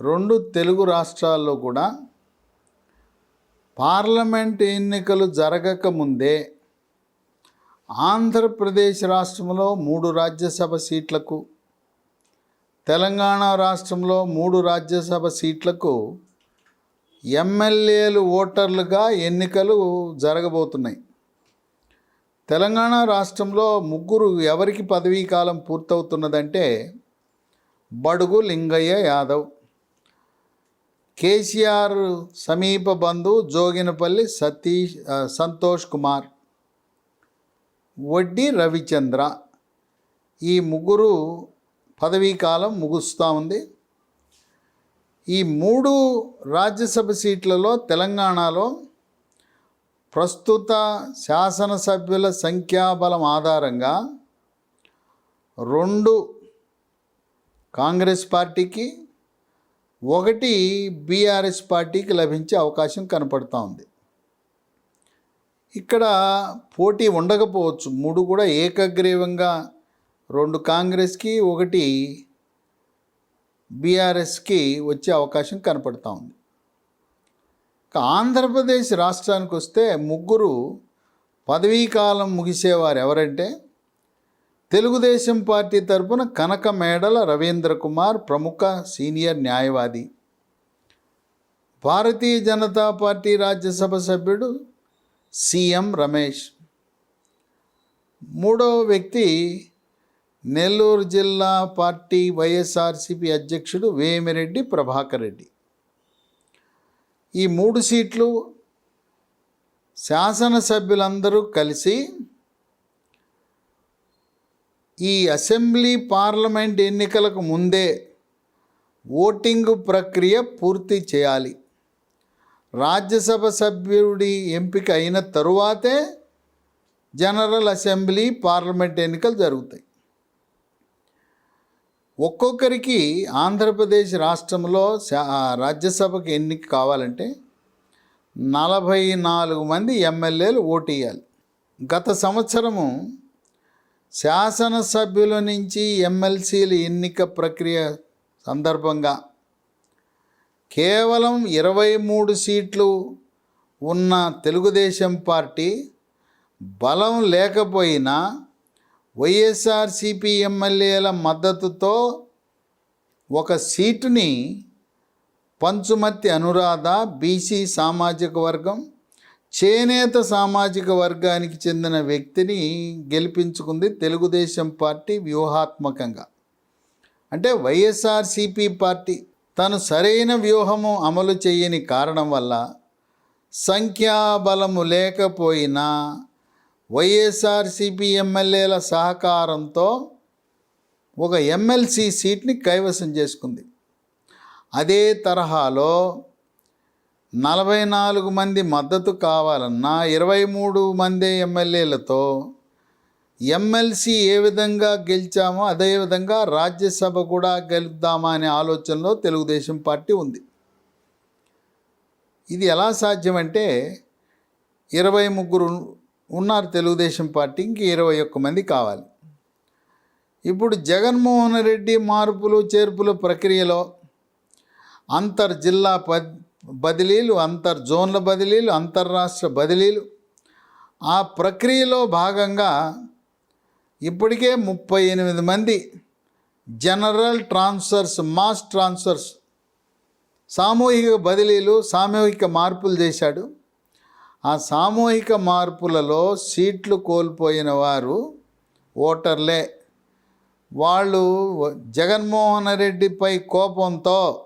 రెండు తెలుగు రాష్ట్రాల్లో కూడా పార్లమెంట్ ఎన్నికలు జరగక ముందే ఆంధ్రప్రదేశ్ రాష్ట్రంలో మూడు రాజ్యసభ సీట్లకు తెలంగాణ రాష్ట్రంలో మూడు రాజ్యసభ సీట్లకు ఎమ్మెల్యేలు ఓటర్లుగా ఎన్నికలు జరగబోతున్నాయి. తెలంగాణ రాష్ట్రంలో ముగ్గురు ఎవరికి పదవీ కాలం పూర్తవుతున్నదంటే బడుగు లింగయ్య యాదవ్. కేసీఆర్ సమీప బంధువు జోగినపల్లి సతీష్ సంతోష్ కుమార్. వడ్డీ రవిచంద్ర. ఈ ముగ్గురు పదవీ కాలం ముగుస్తూ ఉంది. ఈ మూడు రాజ్యసభ సీట్లలో తెలంగాణలో ప్రస్తుత శాసనసభ్యుల సంఖ్యాబలం ఆధారంగా రెండు కాంగ్రెస్ పార్టీకి ఒకటి బీఆర్ఎస్ పార్టీకి లభించే అవకాశం కనపడుతూ ఉంది. ఇక్కడ పోటీ ఉండకపోవచ్చు. మూడు కూడా ఏకగ్రీవంగా రెండు కాంగ్రెస్కి ఒకటి బీఆర్ఎస్కి వచ్చే అవకాశం కనపడుతూ ఉంది. ఆంధ్రప్రదేశ్ రాష్ట్రానికి వస్తే ముగ్గురు పదవీ కాలం ముగిసేవారు ఎవరంటే తెలుగుదేశం పార్టీ తరపున కనక మేడల రవీంద్ర కుమార్ ప్రముఖ సీనియర్ న్యాయవాది. భారతీయ జనతా పార్టీ రాజ్యసభ సభ్యుడు సీఎం రమేష్. మూడవ వ్యక్తి నెల్లూరు జిల్లా పార్టీ వైఎస్ఆర్సిపి అధ్యక్షుడు వేమిరెడ్డి ప్రభాకర్ రెడ్డి. ఈ మూడు సీట్లు శాసనసభ్యులందరూ కలిసి ఈ అసెంబ్లీ పార్లమెంట్ ఎన్నికలకు ముందే ఓటింగ్ ప్రక్రియ పూర్తి చేయాలి. రాజ్యసభ సభ్యుడి ఎంపిక అయిన తరువాతే జనరల్ అసెంబ్లీ పార్లమెంట్ ఎన్నికలు జరుగుతాయి. ఒక్కొక్కరికి ఆంధ్రప్రదేశ్ రాష్ట్రంలో శా- రాజ్యసభకు ఎన్నిక కావాలంటే నలభై నాలుగు మంది ఎమ్మెల్యేలు ఓటు వేయాలి గత సంవత్సరము శాసనసభ్యుల నుంచి ఎమ్మెల్సీల ఎన్నిక ప్రక్రియ సందర్భంగా కేవలం ఇరవై మూడు సీట్లు ఉన్న తెలుగుదేశం పార్టీ బలం లేకపోయినా వైఎస్ఆర్సిపి ఎమ్మెల్యేల మద్దతుతో ఒక సీటుని పంచుమతి అనురాధ బీసీ సామాజిక వర్గం చేనేత సామాజిక వర్గానికి చెందిన వ్యక్తిని గెలిపించుకుంది తెలుగుదేశం పార్టీ వ్యూహాత్మకంగా. అంటే వైఎస్ఆర్సిపి పార్టీ తను సరైన వ్యూహము అమలు చేయని కారణం వల్ల సంఖ్యాబలము లేకపోయినా వైఎస్ఆర్సిపి ఎమ్మెల్యేల సహకారంతో ఒక ఎమ్మెల్సీ సీట్ని కైవసం చేసుకుంది. అదే తరహాలో నలభై నాలుగు మంది మద్దతు కావాలన్నా ఇరవై మూడు మంది ఎమ్మెల్యేలతో ఎమ్మెల్సీ ఏ విధంగా గెలిచామో అదేవిధంగా రాజ్యసభ కూడా గెలుద్దామా అనే ఆలోచనలో తెలుగుదేశం పార్టీ ఉంది. ఇది ఎలా సాధ్యమంటే ఇరవై ముగ్గురు ఉన్నారు తెలుగుదేశం పార్టీ ఇంక ఇరవై ఒక్క మంది కావాలి. ఇప్పుడు జగన్మోహన్ రెడ్డి మార్పులు చేర్పుల ప్రక్రియలో అంతర్ జిల్లా ప- బదిలీలు అంతర్ జోన్ల బదిలీలు అంతర్రాష్ట్ర బదిలీలు. ఆ ప్రక్రియలో భాగంగా ఇప్పటికే ముప్పై ఎనిమిది మంది జనరల్ ట్రాన్స్ఫర్స్ మాస్ ట్రాన్స్ఫర్స్ సామూహిక బదిలీలు సామూహిక మార్పులు చేశాడు. ఆ సామూహిక మార్పులలో సీట్లు కోల్పోయిన వారు ఓటర్లే. వాళ్ళు జగన్మోహన్ రెడ్డిపై కోపంతో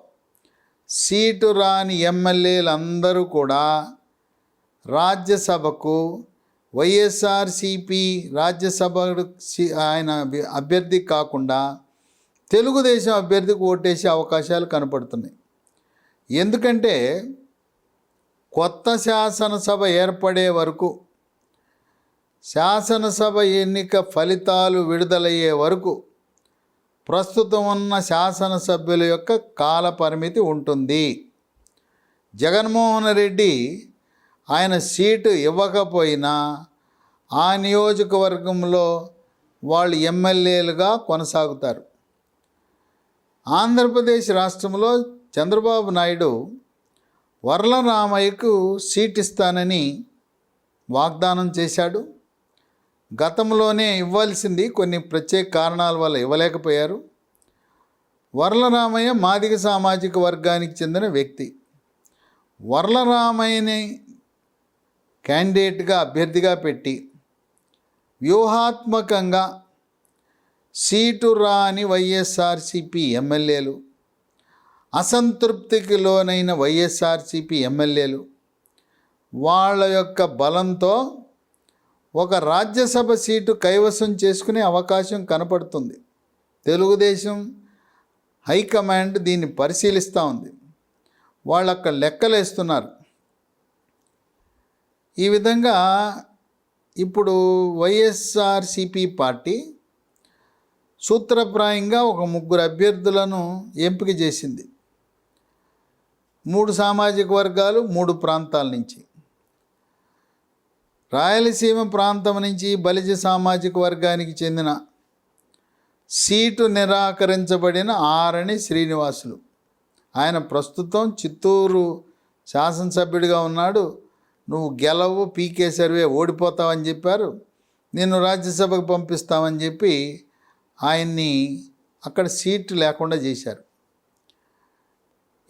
సీటు రాని ఎమ్మెల్యేలందరూ కూడా రాజ్యసభకు వైఎస్ఆర్సిపి రాజ్యసభ ఆయన అభ్యర్థి కాకుండా తెలుగుదేశం అభ్యర్థికి ఓటేసే అవకాశాలు కనపడుతున్నాయి. ఎందుకంటే కొత్త శాసనసభ ఏర్పడే వరకు శాసనసభ ఎన్నిక ఫలితాలు విడుదలయ్యే వరకు ప్రస్తుతం ఉన్న శాసనసభ్యుల యొక్క కాల పరిమితి ఉంటుంది. జగన్మోహన్ రెడ్డి ఆయన సీటు ఇవ్వకపోయినా ఆ నియోజకవర్గంలో వాళ్ళు ఎమ్మెల్యేలుగా కొనసాగుతారు. ఆంధ్రప్రదేశ్ రాష్ట్రంలో చంద్రబాబు నాయుడు వరలరామయ్యకు సీట్ ఇస్తానని వాగ్దానం చేశాడు. గతంలోనే ఇవ్వాల్సింది కొన్ని ప్రత్యేక కారణాల వల్ల ఇవ్వలేకపోయారు. వరలరామయ్య మాదిగ సామాజిక వర్గానికి చెందిన వ్యక్తి. వరలరామయ్యని క్యాండిడేట్గా అభ్యర్థిగా పెట్టి వ్యూహాత్మకంగా సీటు రాని వైఎస్ఆర్సిపి ఎమ్మెల్యేలు అసంతృప్తికి లోనైన వైఎస్ఆర్సిపి ఎమ్మెల్యేలు వాళ్ళ యొక్క బలంతో ఒక రాజ్యసభ సీటు కైవసం చేసుకునే అవకాశం కనపడుతుంది. తెలుగుదేశం హైకమాండ్ దీన్ని పరిశీలిస్తూ ఉంది. వాళ్ళు అక్కడ లెక్కలేస్తున్నారు. ఈ విధంగా ఇప్పుడు వైఎస్ఆర్సిపి పార్టీ సూత్రప్రాయంగా ఒక ముగ్గురు అభ్యర్థులను ఎంపిక చేసింది. మూడు సామాజిక వర్గాలు మూడు ప్రాంతాల నుంచి. రాయలసీమ ప్రాంతం నుంచి బలిజ సామాజిక వర్గానికి చెందిన సీటు నిరాకరించబడిన ఆరణి శ్రీనివాసులు. ఆయన ప్రస్తుతం చిత్తూరు శాసనసభ్యుడిగా ఉన్నాడు. నువ్వు గెలవు పీకే సర్వే ఓడిపోతావని చెప్పారు. నిన్ను రాజ్యసభకు పంపిస్తామని చెప్పి ఆయన్ని అక్కడ సీటు లేకుండా చేశారు.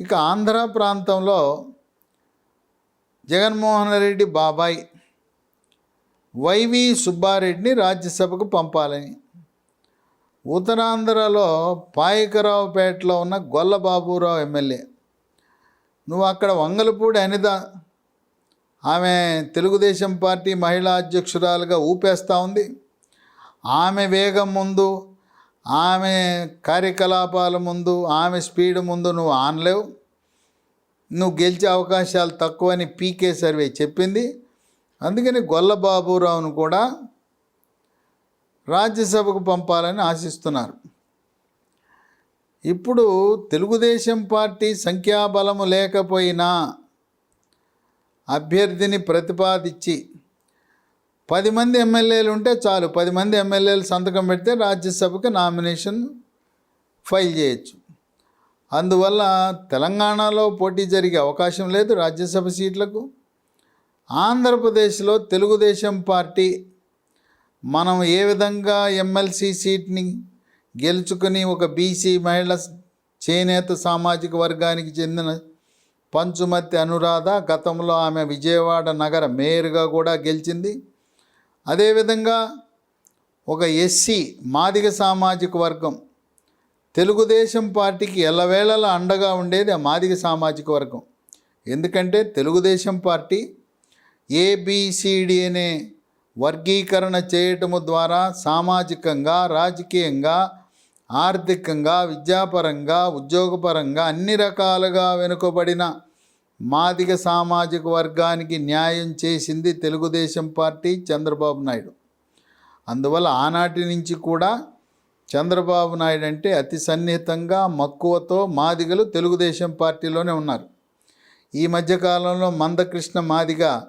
ఇక ఆంధ్ర ప్రాంతంలో జగన్మోహన్ రెడ్డి బాబాయ్ వైవి సుబ్బారెడ్డిని రాజ్యసభకు పంపాలని. ఉత్తరాంధ్రలో పాయకరావుపేటలో ఉన్న గొల్లబాబురావు ఎమ్మెల్యే. నువ్వు అక్కడ వంగలపూడి అనిత. ఆమె తెలుగుదేశం పార్టీ మహిళా అధ్యక్షురాలుగా ఊపేస్తూ ఉంది. ఆమె వేగం ముందు ఆమె కార్యకలాపాల ముందు ఆమె స్పీడ్ ముందు నువ్వు ఆనలేవు. నువ్వు గెలిచే అవకాశాలు తక్కువని పీకే సర్వే చెప్పింది. అందుకని గొల్లబాబురావును కూడా రాజ్యసభకు పంపాలని ఆశిస్తున్నారు. ఇప్పుడు తెలుగుదేశం పార్టీ సంఖ్యాబలము లేకపోయినా అభ్యర్థిని ప్రతిపాదించి పది మంది ఎమ్మెల్యేలు ఉంటే చాలు పది మంది ఎమ్మెల్యేలు సంతకం పెడితే రాజ్యసభకు నామినేషన్ ఫైల్ చేయొచ్చు. అందువల్ల తెలంగాణలో పోటీ జరిగే అవకాశం లేదు రాజ్యసభ సీట్లకు. ఆంధ్రప్రదేశ్లో తెలుగుదేశం పార్టీ మనం ఏ విధంగా ఎమ్మెల్సీ సీట్ని గెలుచుకుని ఒక బీసీ మహిళ చేనేత సామాజిక వర్గానికి చెందిన పంచుమతి అనురాధ గతంలో ఆమె విజయవాడ నగర మేయర్గా కూడా గెలిచింది. అదేవిధంగా ఒక ఎస్సీ మాదిగ సామాజిక వర్గం తెలుగుదేశం పార్టీకి ఎల్లవేళలా అండగా ఉండేది ఆ మాదిగ సామాజిక వర్గం. ఎందుకంటే తెలుగుదేశం పార్టీ ఏబిసిడి అనే వర్గీకరణ చేయటము ద్వారా సామాజికంగా రాజకీయంగా ఆర్థికంగా విద్యాపరంగా ఉద్యోగపరంగా అన్ని రకాలుగా వెనుకబడిన మాదిగ సామాజిక వర్గానికి న్యాయం చేసింది తెలుగుదేశం పార్టీ చంద్రబాబు నాయుడు. అందువల్ల ఆనాటి నుంచి కూడా చంద్రబాబు నాయుడు అంటే అతి సన్నిహితంగా మక్కువతో మాదిగలు తెలుగుదేశం పార్టీలోనే ఉన్నారు. ఈ మధ్యకాలంలో మందకృష్ణ మాదిగ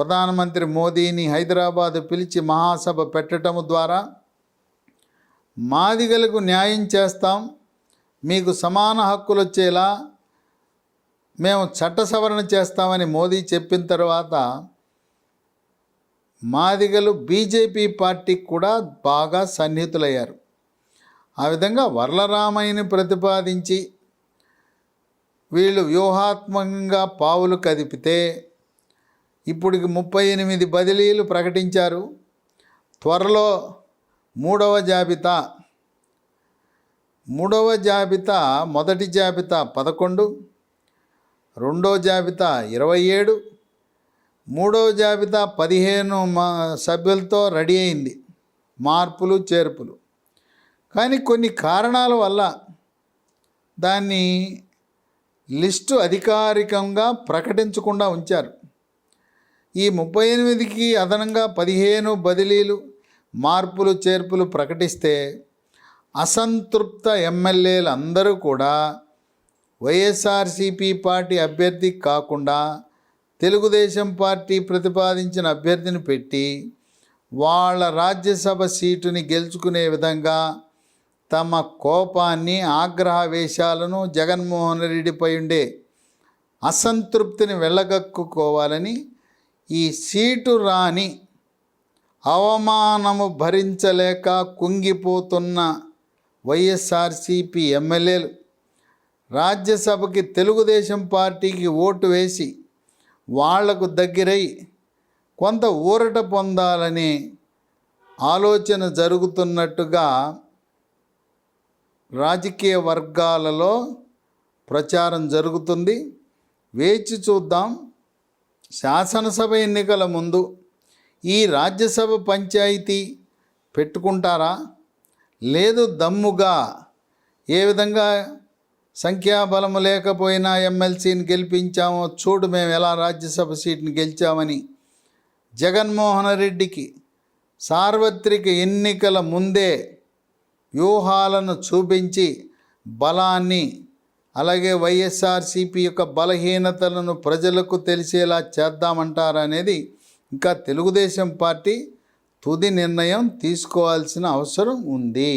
ప్రధానమంత్రి మోదీని హైదరాబాద్ పిలిచి మహాసభ పెట్టడం ద్వారా మాదిగలకు న్యాయం చేస్తాం మీకు సమాన హక్కులు వచ్చేలా మేము చట్ట సవరణ చేస్తామని మోదీ చెప్పిన తర్వాత మాదిగలు బీజేపీ పార్టీకి కూడా బాగా సన్నిహితులయ్యారు. ఆ విధంగా వరలరామయ్యని ప్రతిపాదించి వీళ్ళు వ్యూహాత్మకంగా పావులు కదిపితే ఇప్పటికి ముప్పై ఎనిమిది బదిలీలు ప్రకటించారు. త్వరలో మూడవ జాబితా మూడవ జాబితా మొదటి జాబితా పదకొండు రెండో జాబితా ఇరవై ఏడు మూడవ జాబితా పదిహేను మా సభ్యులతో రెడీ అయింది. మార్పులు చేర్పులు. కానీ కొన్ని కారణాల వల్ల దాన్ని లిస్టు అధికారికంగా ప్రకటించకుండా ఉంచారు. ఈ ముప్పై ఎనిమిదికి అదనంగా పదిహేను బదిలీలు మార్పులు చేర్పులు ప్రకటిస్తే అసంతృప్త ఎమ్మెల్యేలు అందరూ కూడా వైఎస్ఆర్సీపీ పార్టీ అభ్యర్థి కాకుండా తెలుగుదేశం పార్టీ ప్రతిపాదించిన అభ్యర్థిని పెట్టి వాళ్ళ రాజ్యసభ సీటుని గెలుచుకునే విధంగా తమ కోపాన్ని ఆగ్రహవేశాలను జగన్మోహన్ రెడ్డిపై ఉండే అసంతృప్తిని వెళ్ళగక్కుకోవాలని ఈ సీటు రాని అవమానము భరించలేక కుంగిపోతున్న వైఎస్ఆర్సిపి ఎమ్మెల్యేలు రాజ్యసభకి తెలుగుదేశం పార్టీకి ఓటు వేసి వాళ్ళకు దగ్గరై కొంత ఊరట పొందాలని ఆలోచన జరుగుతున్నట్టుగా రాజకీయ వర్గాలలో ప్రచారం జరుగుతుంది. వేచి చూద్దాం. శాసనసభ ఎన్నికల ముందు ఈ రాజ్యసభ పంచాయతీ పెట్టుకుంటారా? లేదు దమ్ముగా ఏ విధంగా సంఖ్యాబలం లేకపోయినా ఎమ్మెల్సీని గెలిపించామో చూడు మేము ఎలా రాజ్యసభ సీట్ని గెలిచామని. జగన్మోహన్ రెడ్డికి సార్వత్రిక ఎన్నికల ముందే వ్యూహాలను చూపించి బలాన్ని అలాగే వైఎస్ఆర్సీపీ యొక్క బలహీనతలను ప్రజలకు తెలిసేలా చేద్దామంటారనేది ఇంకా తెలుగుదేశం పార్టీ తుది నిర్ణయం తీసుకోవాల్సిన అవసరం ఉంది.